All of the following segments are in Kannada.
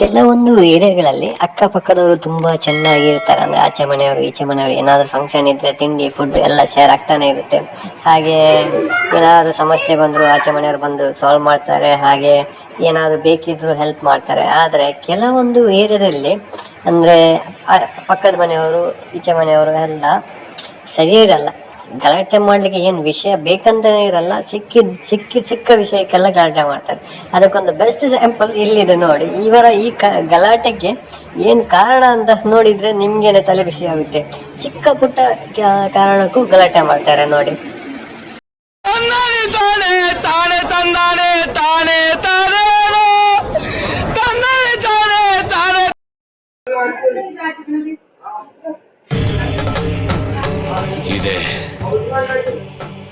ಕೆಲವೊಂದು ಏರಿಯಾಗಳಲ್ಲಿ ಅಕ್ಕಪಕ್ಕದವರು ತುಂಬಾ ಚೆನ್ನಾಗಿ ಇರ್ತಾರೆ ಅಂದ್ರೆ ಆಚೆ ಮನೆಯವರು, ಈಚೆ ಮನೆಯವರು, ಏನಾದರೂ ಫಂಕ್ಷನ್ ಇದ್ರೆ ತಿಂಡಿ ಫುಡ್ ಎಲ್ಲ ಶೇರ್ ಆಗ್ತಾನೆ ಇರುತ್ತೆ. ಹಾಗೆ ಏನಾದರೂ ಸಮಸ್ಯೆ ಬಂದರೂ ಆಚೆ ಮನೆಯವರು ಬಂದು ಸಾಲ್ವ್ ಮಾಡ್ತಾರೆ. ಹಾಗೆ ಏನಾದರೂ ಬೇಕಿದ್ರು ಹೆಲ್ಪ್ ಮಾಡ್ತಾರೆ. ಆದರೆ ಕೆಲವೊಂದು ಏರಿಯಾದಲ್ಲಿ ಅಂದರೆ ಪಕ್ಕದ ಮನೆಯವರು, ಈಚೆ ಮನೆಯವರು ಎಲ್ಲ ಸರಿ ಇರಲ್ಲ. ಗಲಾಟೆ ಮಾಡಲಿಕ್ಕೆ ಏನು ವಿಷಯ ಬೇಕಂತಲೇ ಇರಲ್ಲ ಸಿಕ್ಕಿದ ಸಿಕ್ಕಿ, ಸಿಕ್ಕ ವಿಷಯಕ್ಕೆಲ್ಲ ಗಲಾಟೆ ಮಾಡ್ತಾರೆ. ಅದಕ್ಕೊಂದು ಬೆಸ್ಟ್ ಸ್ಯಾಂಪಲ್ ಇಲ್ಲಿದೆ ನೋಡಿ. ಇವರ ಈ ಕ, ಗಲಾಟೆಗೆ ಏನು ಕಾರಣ ಅಂತ ನೋಡಿದರೆ ನಿಮಗೇನೆ ತಲೆ ಬಿಸಿ ಆಗುತ್ತೆ. ಚಿಕ್ಕ ಪುಟ್ಟ ಕಾರಣಕ್ಕೂ ಗಲಾಟೆ ಮಾಡ್ತಾರೆ ನೋಡಿ.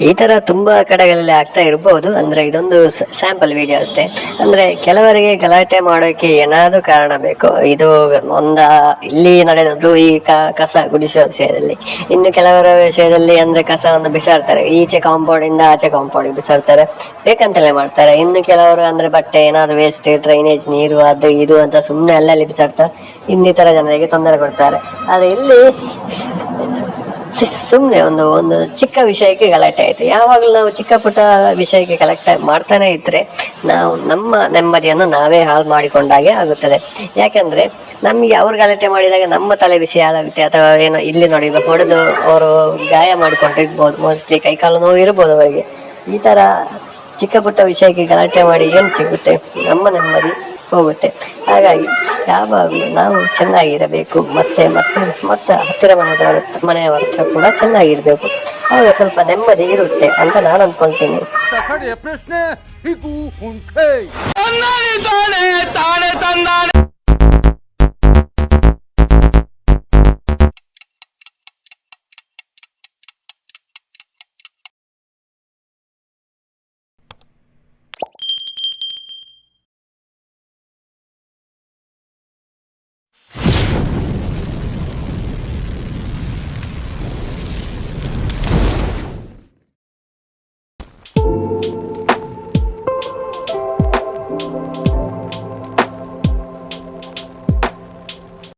ಈ ತರ ತುಂಬಾ ಕಡೆಗಳಲ್ಲಿ ಆಗ್ತಾ ಇರಬಹುದು ಅಂದ್ರೆ ಇದೊಂದು ಸ್ಯಾಂಪಲ್ ವಿಡಿಯೋ ಅಷ್ಟೇ. ಅಂದ್ರೆ ಕೆಲವರಿಗೆ ಗಲಾಟೆ ಮಾಡೋಕೆ ಏನಾದ್ರು ಕಾರಣ ಬೇಕು, ಇದು ಒಂದ ಇಲ್ಲಿ ನಡೆದದ್ದು ಈ ಕಸ ಗುಡಿಸುವ ವಿಷಯದಲ್ಲಿ. ಇನ್ನು ಕೆಲವರ ವಿಷಯದಲ್ಲಿ ಅಂದ್ರೆ ಕಸವನ್ನು ಬಿಸಾಡ್ತಾರೆ. ಈಚೆ ಕಾಂಪೌಂಡ್ ಇಂದ ಆಚೆ ಕಾಂಪೌಂಡ್ ಬಿಸಾಡ್ತಾರೆ. ಬೇಕಂತಲೇ ಮಾಡ್ತಾರೆ. ಇನ್ನು ಕೆಲವರು ಅಂದ್ರೆ ಬಟ್ಟೆ, ಏನಾದ್ರು ವೇಸ್ಟ್ ಡ್ರೈನೇಜ್ ನೀರು, ಅದು, ಇದು ಅಂತ ಸುಮ್ಮನೆ ಅಲ್ಲಲ್ಲಿ ಬಿಸಾಡ್ತಾರೆ. ಇನ್ನಿತರ ಜನರಿಗೆ ತೊಂದರೆ ಕೊಡ್ತಾರೆ. ಆದ್ರೆ ಇಲ್ಲಿ ಸುಮ್ಮನೆ ಒಂದು ಒಂದು ಚಿಕ್ಕ ವಿಷಯಕ್ಕೆ ಗಲಾಟೆ ಆಯಿತು. ಯಾವಾಗಲೂ ನಾವು ಚಿಕ್ಕ ಪುಟ್ಟ ವಿಷಯಕ್ಕೆ ಗಲಾಟೆ ಮಾಡ್ತಾನೆ ಇದ್ರೆ ನಾವು ನಮ್ಮ ನೆಮ್ಮದಿಯನ್ನು ನಾವೇ ಹಾಳು ಮಾಡಿಕೊಂಡಾಗೆ ಆಗುತ್ತದೆ. ಯಾಕಂದ್ರೆ ನಮಗೆ ಅವ್ರು ಗಲಾಟೆ ಮಾಡಿದಾಗ ನಮ್ಮ ತಲೆ ಬಿಸಿ ಹಾಳಾಗುತ್ತೆ. ಅಥವಾ ಏನೋ ಇಲ್ಲಿ ನೋಡಿ ಹೊಡೆದು ಅವರು ಗಾಯ ಮಾಡಿಕೊಂಡಿರ್ಬೋದು ಮೋಸ್ಟ್ಲಿ ಕೈಕಾಲು ನೋವು ಇರ್ಬೋದು ಅವರಿಗೆ. ಈ ತರ ಚಿಕ್ಕ ಪುಟ್ಟ ವಿಷಯಕ್ಕೆ ಗಲಾಟೆ ಮಾಡಿ ಏನು ಸಿಗುತ್ತೆ? ನಮ್ಮ ನೆಮ್ಮದಿ. ಹೋಗುತ್ತೆ. ಹಾಗಾಗಿ ಯಾವಾಗಲೂ ನಾವು ಚೆನ್ನಾಗಿರಬೇಕು. ಮತ್ತೆ ಮತ್ತೆ ಮತ್ತೆ ಹತ್ತಿರ ಮನೆಯವರ ಮನೆಯವರ ಹತ್ರ ಕೂಡ ಚೆನ್ನಾಗಿರಬೇಕು. ಆವಾಗ ಸ್ವಲ್ಪ ನೆಮ್ಮದಿ ಇರುತ್ತೆ ಅಂತ ನಾನು ಅನ್ಕೊಳ್ತೀನಿ. ಪ್ರಶ್ನೆ ತಾನೆ ತಾನೆ ತಂದಾನೆ